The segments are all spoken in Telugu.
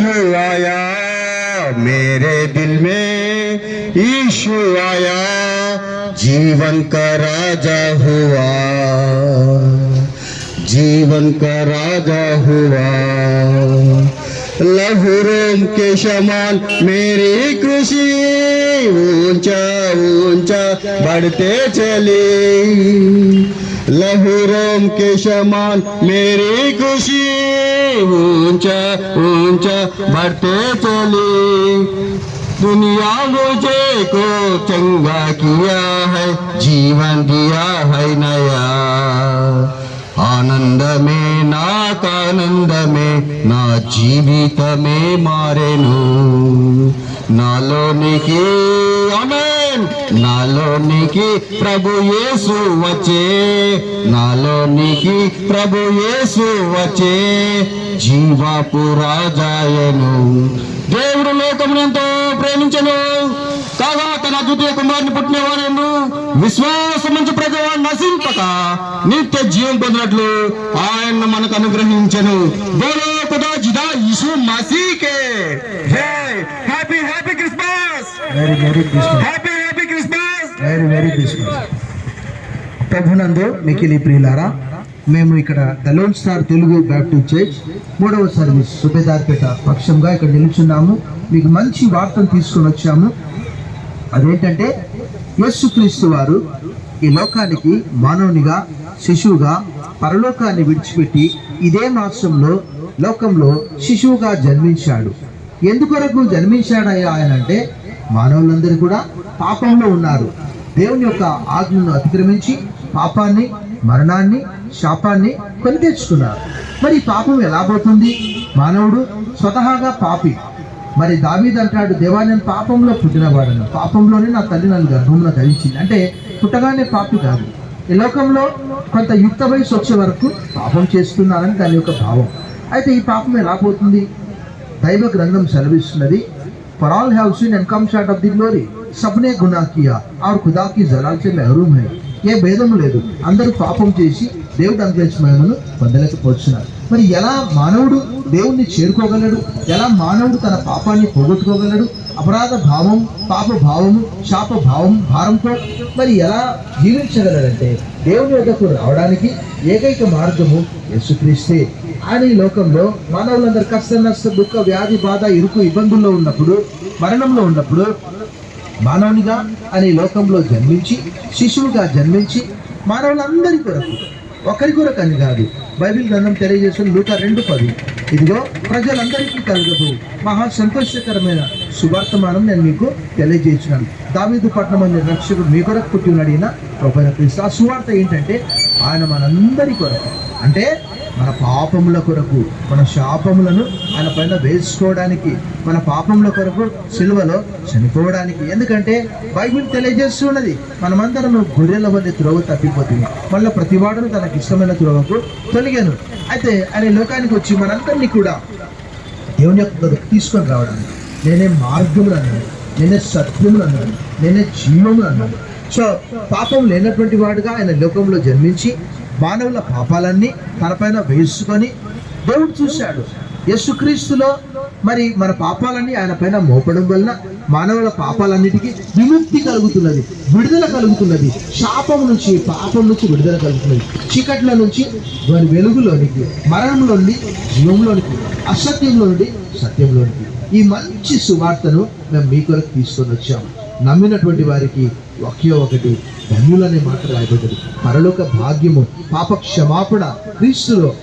यीशु आया, मेरे दिल में यीशु आया, जीवन का राजा हुआ, जीवन का राजा हुआ। लहरों के समान मेरी खुशी ऊँचा ऊँचा बढ़ते चली। लहरों के समान मेरी खुशी ऊंच ऊंच बढ़ते चले। दुनिया मुझे को चंगा किया है, जीवन दिया है नया। आनंद में ना आनंद में, ना जीवित में मारे नू नालो निके अमे నాలోనికి ప్రభు యేసు వచ్చే. నాలోనికి ప్రభు యేసు వచ్చే. జీవాపు రాజాయను. దేవుడు లోకమును ఎంతో ప్రేమించను. కాగా తన ద్వితీయ కుమారుని పుట్టినవాడు విశ్వాసం నుంచి ప్రజవాడు నశింపక నిత్య జీవం పొందినట్లు ఆయన మనకు అనుగ్రహించను. బోలో జిదా మసీకే. Happy happy Christmas. Very very happy very very peaceful ప్రభునందు మికిలి ప్రియులారా మేము ఇక్కడ the lone star Telugu Baptist church మూడవ సర్వీస్ సుబేదార్పేట పక్షంగా ఇక్కడ నిలుచున్నాము. మీకు మంచి వార్తను తీసుకొని వచ్చాము. అదేంటంటే యేసుక్రీస్తు వారు ఈ లోకానికి మానవునిగా శిశువుగా పరలోకాన్ని విడిచిపెట్టి ఇదే మాసంలో లోకంలో శిశువుగా జన్మించాడు. ఎందుకొరకు జన్మించాడయ్యా ఆయన అంటే మానవులందరూ కూడా పాపంలో ఉన్నారు. దేవుని యొక్క ఆజ్ఞను అతిక్రమించి పాపాన్ని మరణాన్ని శాపాన్ని కొని తెచ్చుకున్నారు మరి ఈ పాపం ఎలా పోతుంది? మానవుడు స్వతహాగా పాపి. మరి దావీద్ అంటాడు దేవా నేను పాపంలో పుట్టినవాడను. పాపంలోనే నా తల్లి నన్ను గర్భంలో ధరించింది. అంటే పుట్టగానే పాపి కాదు. ఈ లోకంలో కొంత యుక్త వయసు వచ్చే వరకు పాపం చేస్తున్నారని దాని యొక్క భావం. అయితే ఈ పాపం ఎలా పోతుంది? దైవ గ్రంథం సెలవిస్తున్నది for all have seen and come short of the glory సబ్నే గునా కియా ఆర్ ఖుదా కి జలాల్ సే మెహరూమ్ హై ఏ భేదం లేదు। అందరూ పాపం చేసి దేవుడు అనుగ్రహించిన మహిమను పొందలేకపోతున్నారు. మరి ఎలా మానవుడు దేవుణ్ణి చేరుకోగలడు? ఎలా మానవుడు తన పాపాన్ని పోగొట్టుకోగలడు? అపరాధ భావం పాప భావము శాప భావం భారంతో మరి ఎలా జీవించగలడంటే దేవుని వద్దకు రావడానికి ఏకైక మార్గము యేసుక్రీస్తే. ఆయన ఈ లోకంలో మానవులందరూ కష్ట నష్ట దుఃఖ వ్యాధి బాధ ఇరుకు ఇబ్బందుల్లో ఉన్నప్పుడు మరణంలో ఉన్నప్పుడు మానవునిగా అనే లోకంలో జన్మించి శిశువుగా జన్మించి మానవులందరి కొరకు ఒకరి కొరకు అని కాదు. బైబిల్ గ్రంథం తెలియజేసిన నూట రెండు పది. ఇదిగో ప్రజలందరికీ కలగదు. మహా సంతోషకరమైన సువార్తమానం నేను మీకు తెలియజేసినాను దావీదు పట్నం అనే రక్షకుడు మీ కొరకు పుట్టి ఉన్నాడు ఆ సువార్త ఏంటంటే ఆయన మనందరి కొరకు. అంటే మన పాపముల కొరకు మన శాపములను ఆయన పైన వేసుకోవడానికి మన పాపముల కొరకు సిలువలో చనిపోవడానికి. ఎందుకంటే బైబిల్ తెలియజేస్తున్నది మనమందరం గొర్రెల వల్ల త్రోవ తప్పిపోతుంది మళ్ళీ ప్రతివాడును తనకి ఇష్టమైన త్రోవకు తొలిగాను. అయితే ఆయన లోకానికి వచ్చి మనందరినీ కూడా దేవుని యొక్క తీసుకొని రావడానికి. నేనే మార్గములు అన్నాను నేనే సత్యములు అన్నాను నేనే జీవములు అన్నాను సో పాపం లేనటువంటి వాడుగా ఆయన లోకంలో జన్మించి మానవుల పాపాలన్నీ తనపైన వేసుకొని దేవుడు చూశాడు. యేసుక్రీస్తులో మరి మన పాపాలన్నీ ఆయన పైన మోపడం వలన మానవుల పాపాలన్నిటికీ విముక్తి కలుగుతున్నది విడుదల కలుగుతున్నది. శాపం నుంచి పాపం నుంచి విడుదల కలుగుతున్నది. చీకట్ల నుంచి వారి వెలుగులోనికి మరణంలోని జీవంలోనికి అసత్యంలో నుండి సత్యంలోనికి. ఈ మంచి సువార్తను మేము మీ కొరకు తీసుకొని వచ్చాము. నమ్మినటువంటి వారికి ఒకే ఒకటి ధన్యులనే మాట రాయబడ్డది. పరలోక భాగ్యము పాప క్షమాపణ క్రీస్తులో.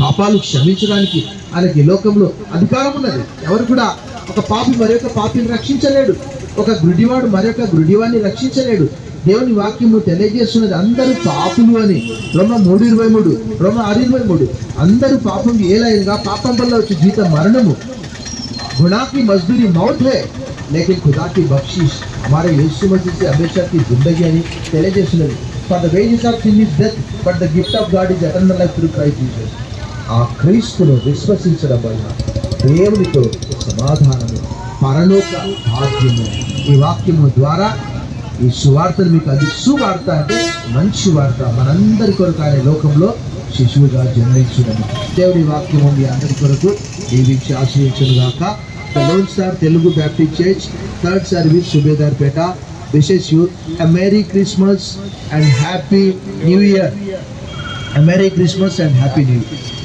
పాపాలు క్షమించడానికి ఆయనకి లోకంలో అధికారం ఉన్నది. ఎవరు కూడా ఒక పాపి మరొక పాపిని రక్షించలేడు. ఒక గుడివాడు మరొక గుడివాడిని రక్షించలేడు. దేవుని వాక్యము తెలియజేస్తున్నది అందరూ పాపులు అని. రొమ్మ మూడు ఇరవై మూడు రొమ్మ ఆరు ఇరవై మూడు. అందరూ పాపం ఏలైనగా పాపం వల్ల వచ్చే జీతం మరణము? गुनाह की मजदूरी मौत है लेकिन खुदा की बख्शिश हमारे यीशु मसीह से हमेशा की जिंदगी అని తెలియజేస్తున్నది for the wages of sin is death but the gift of God is eternal life through Christ Jesus ఆ క్రీస్తును విశ్వసించడం వలన దేవునితో సమాధానము పరలోక భాగ్యము ఈ వాక్యము ద్వారా ఈ సువార్తను మీకు అది సువార్త అంటే మంచి వార్త మనందరి కొరకు ఆయన లోకంలో శిశువుగా జన్మించుడని దేవుడి వాక్యము మీ అందరి కొరకు దీవించి ఆశ్రయించను గాక the lone star Telugu Baptist church third service Subedarpet wishes youth a merry Christmas and happy new year a merry Christmas and happy new year